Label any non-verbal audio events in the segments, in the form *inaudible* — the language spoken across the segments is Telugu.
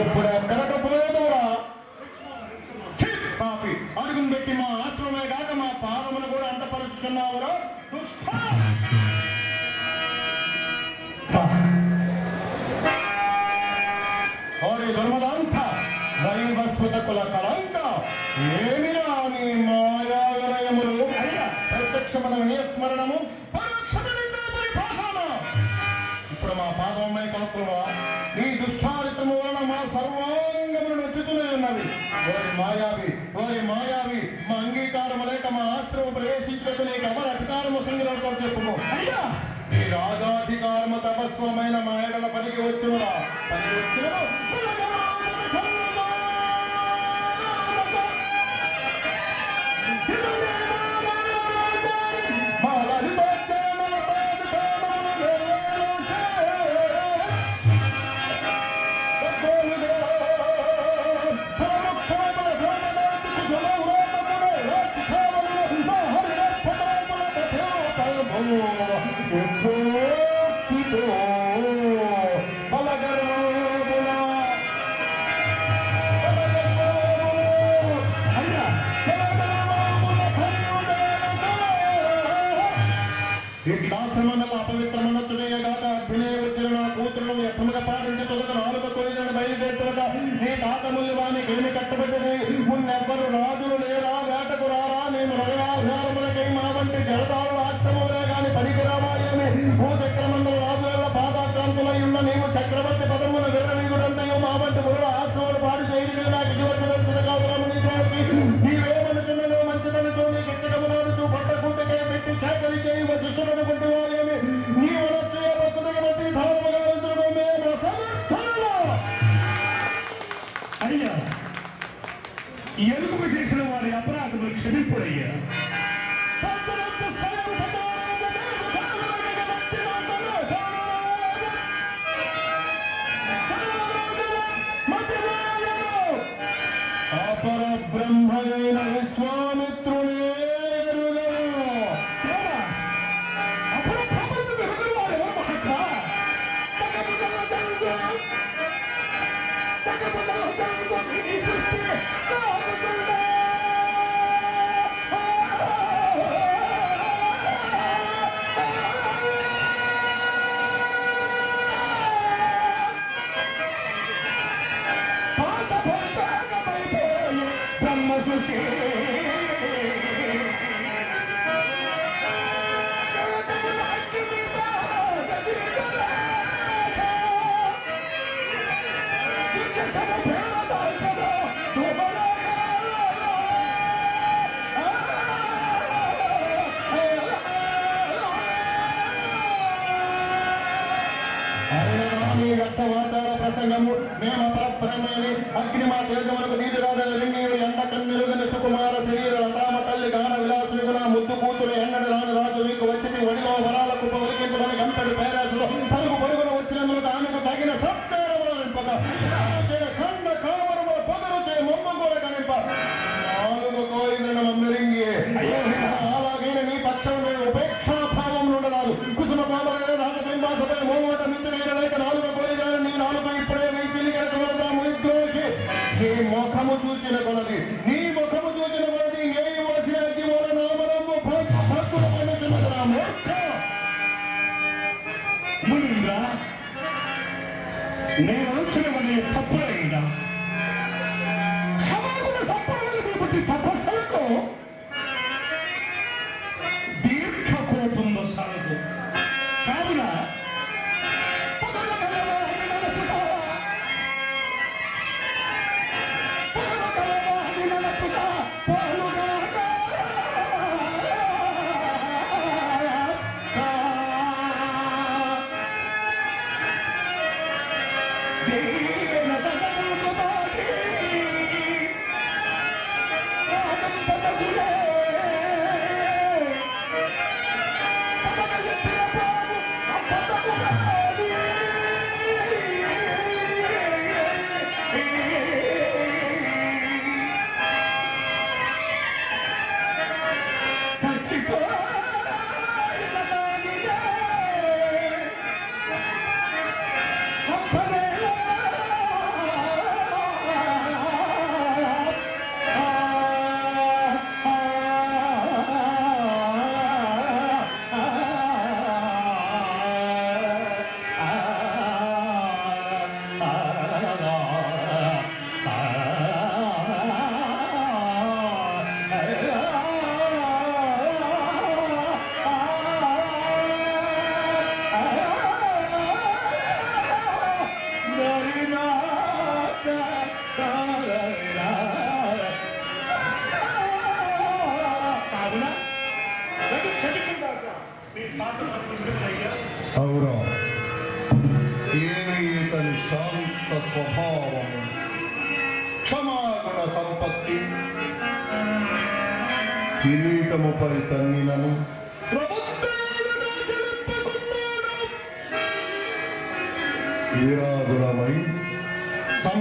ఇప్పుడు ఎక్కడకు పోదురా పాపి అడుగును పెట్టి మా ఆశ్రమే కాక మా పాదమును కూడా అంతపరుచుతున్నావురా ఓరే ధర్మదాంత మరియు వస్పుత కుల కళంక ఏమిరా నీ మాయాలయములు ప్రత్యక్ష మన నిస్మరణము ప్రభువు ప్రవేశించకు నీకు ఎవరు అధికారం వస్తుంది రాజాధికారము తపస్వమైన మాయగల పనికి వచ్చిన పనికి ಕ್ಷಮಿಪುರಯ್ಯ పరమైన అగ్నిమా తేజములకు నీటి 대회는 트레블리 탑프라입니다. 참외군은 삿포로를 밀어붙인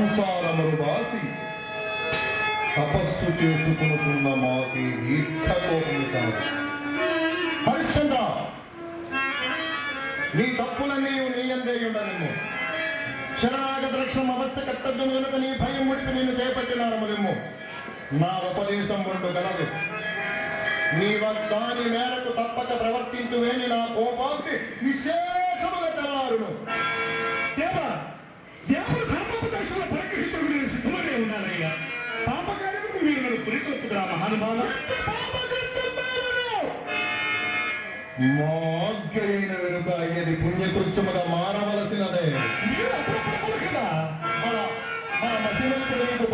సంసారమును బాసి తపస్సు చేసుకుంటున్న మాకి ఈక్ష కాదు హరిశ్చంద్ర నీ తప్పులన్నీ నీ అందే ఉండనిమ్ము. శరణాగత రక్షణ అవశ్య కర్తవ్యం కనుక నీ భయం ముడిపి నేను చేపట్టినారములిమ్ము నా ఉపదేశం ఉండు గలదు. నీ దాని మేరకు తప్పక ప్రవర్తించువేని నా కోపాన్ని విశేషముగా చల్లారును. పురికొల్పుతున్నా మహానుభావ మాగ్గైన వెనుక అయ్యేది పుణ్యకృత్యముగా మారవలసినదే. మన మధ్యలో నీకు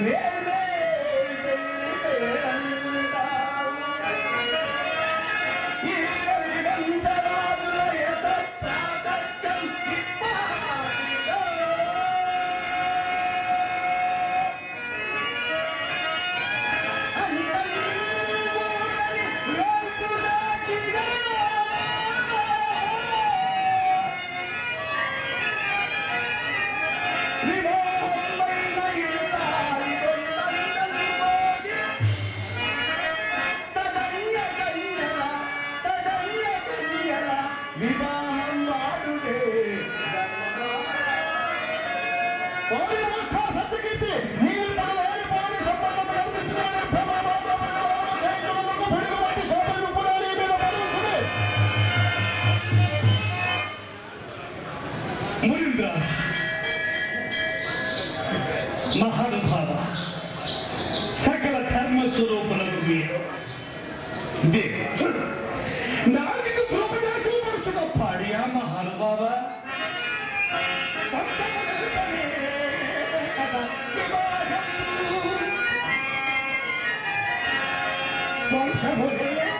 Yeah. Vamos,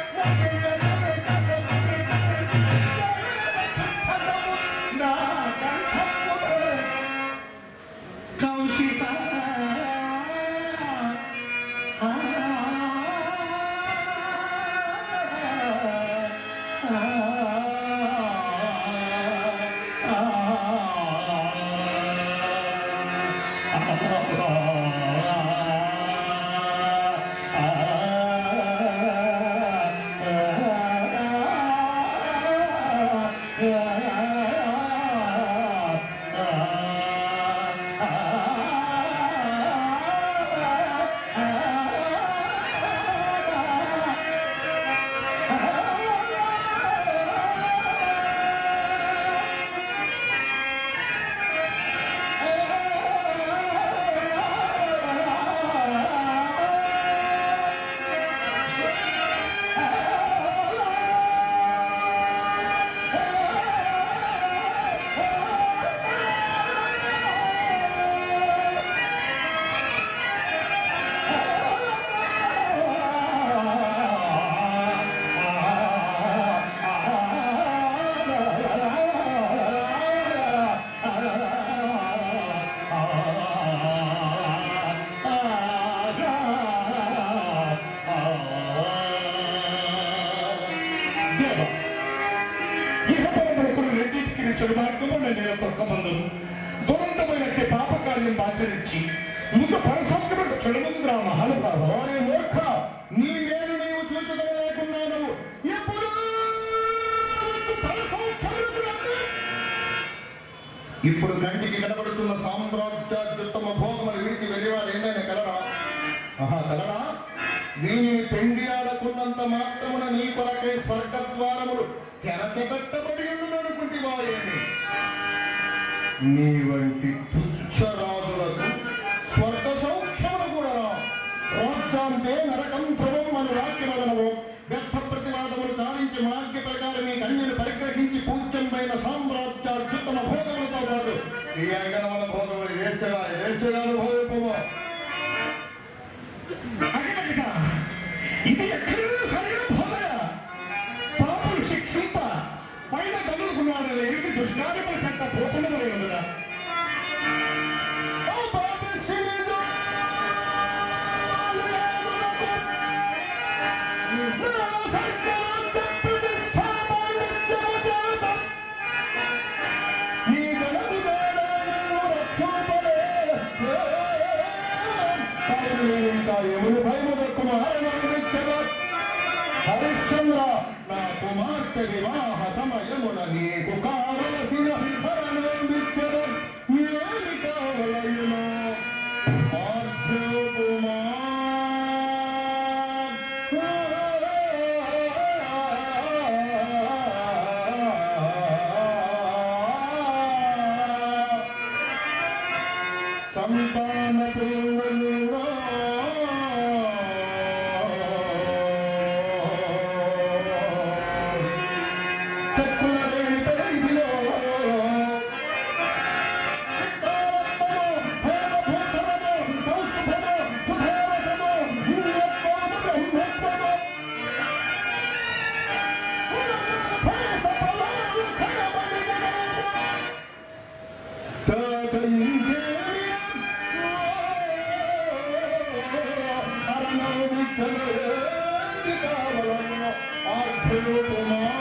మహాకలడా నీ పెండి ఆడకున్నంత మాత్రమున నీ కొరకై స్వర్గ ద్వారములు తెరచబెట్టబడి ఉండుననుకుంటివాయని నీ వంటి സന്താനത്തിൽ વિઠ્ઠલ કાવળનો આઠ પ્રમાણ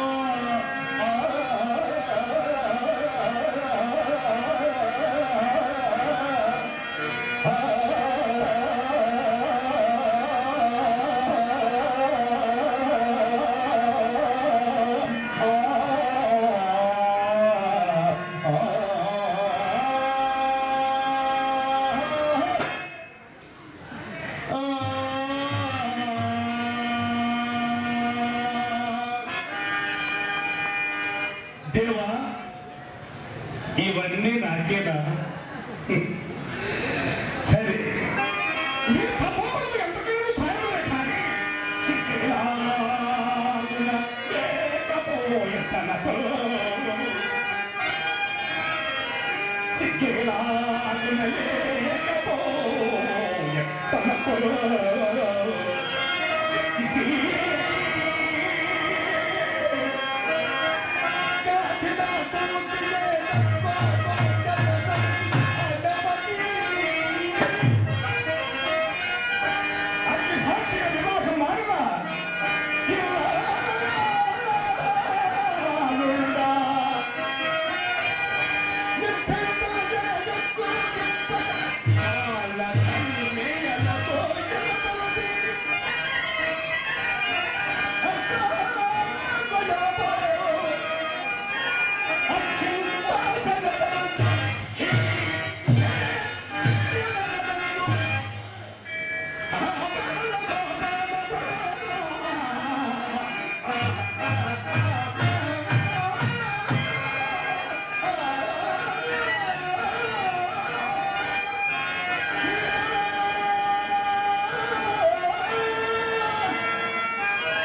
Hmm. *laughs*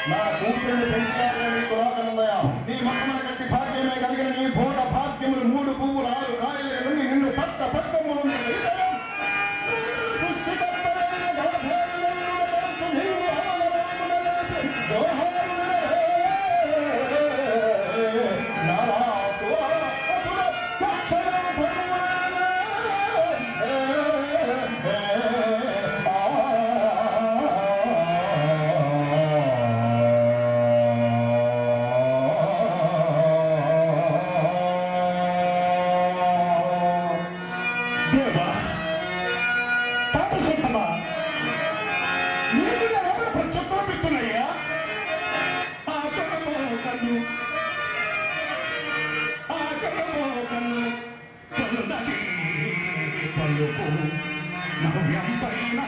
నా కూతురిని పెంచినట్లే నీ పురాతనుందయా నీ మొక్కమని కట్టి భాగ్యమే కలిగిన నీ పూట భాగ్యములు మూడు పువ్వులు ఆరు కాయలు నిన్ను సత్త పట్టములు పాపశీతమా నీకు ఎవరు ప్రత్యుత్తరం ఇస్తున్నాయ్యా ఆకరమోకను ఆకరమోకను కొలుదీ పలుపు నవ్యం పైనా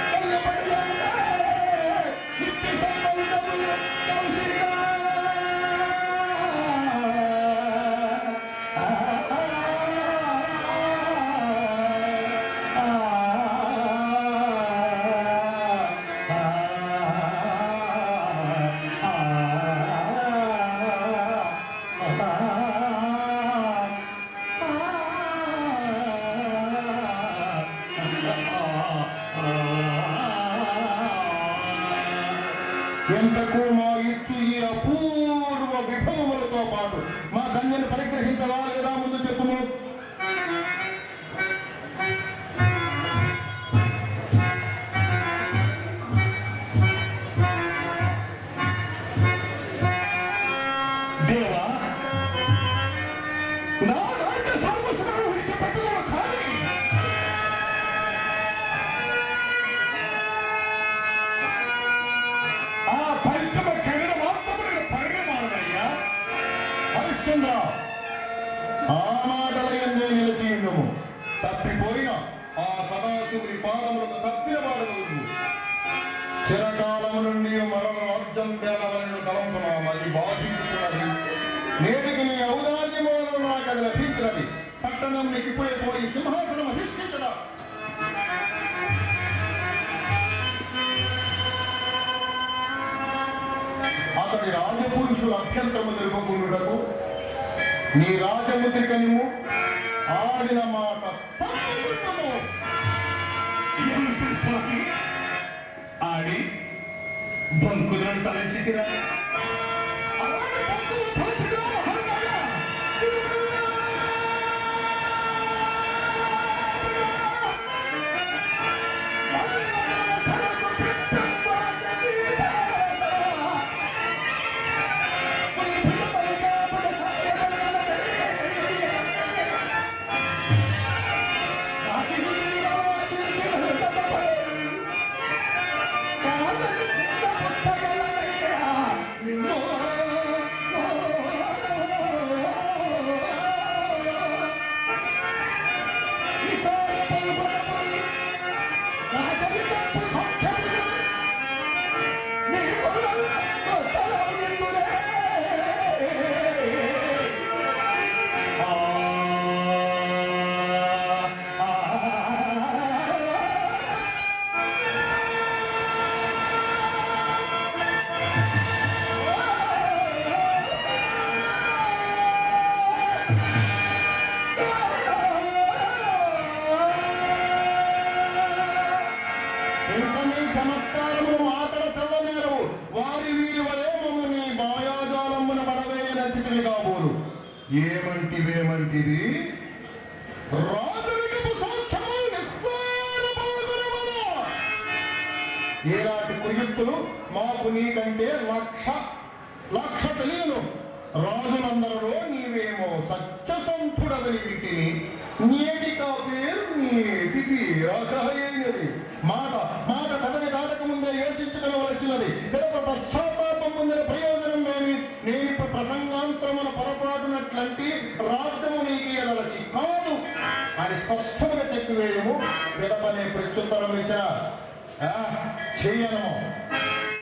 ఎంతకు మా ఇచ్చు ఈ అపూర్వ విభవములతో పాటు మా గంజను పరిగ్రహించవా లేదా ముందు చెప్పుము హరిశ్చంద్ర ఆ మాటల ఎందే నిలిచి తప్పిపోయిన ఆ సదాశివుని పాదములకు తప్పిన వాడు చిరకాలము నుండి మరణ రాజ్యం పేదవలను తలంపున అది బాధించుతున్నది నేటికి నీ ఔదార్యమూలం నాకు అది లభించినది. పట్టణం నీకు పోయి సింహాసనం అధిష్ఠించడం అతడి రాజపురుషుల అత్యంతము తెలుపుకున్నటకు నీ రాజముద్రిక నీవు ఆడిన మాట తప్పకుండము. ఏమిటి స్వామి ఆడి బంకులను తలంచితిరా ఏమంటివేమంటివి రాజరికపు సౌఖ్యము ఏలాంటి కుయుక్తులు? మాకు నీకంటే లక్ష లక్ష తెలియను రాజులందరిలో నీవేమో సత్యసంధుడవని వీటిని నేటికా పేరు నేటికి రాకహైనది మాట మాట కథని దాటక యోచించగలవలసినది. యోచించుకోవలసినది పిదప పశ్చాత్తాపం పొందిన ప్రయోజనం ఏమి నేను ఇప్పుడు ప్రసంగాంతరమున పొరపాటునట్లంటి రాజ్యము నీకు ఎదలసి కాదు అని స్పష్టంగా చెప్పివేయము విడమనే ప్రత్యుత్తరం ఇచ్చిన చేయను.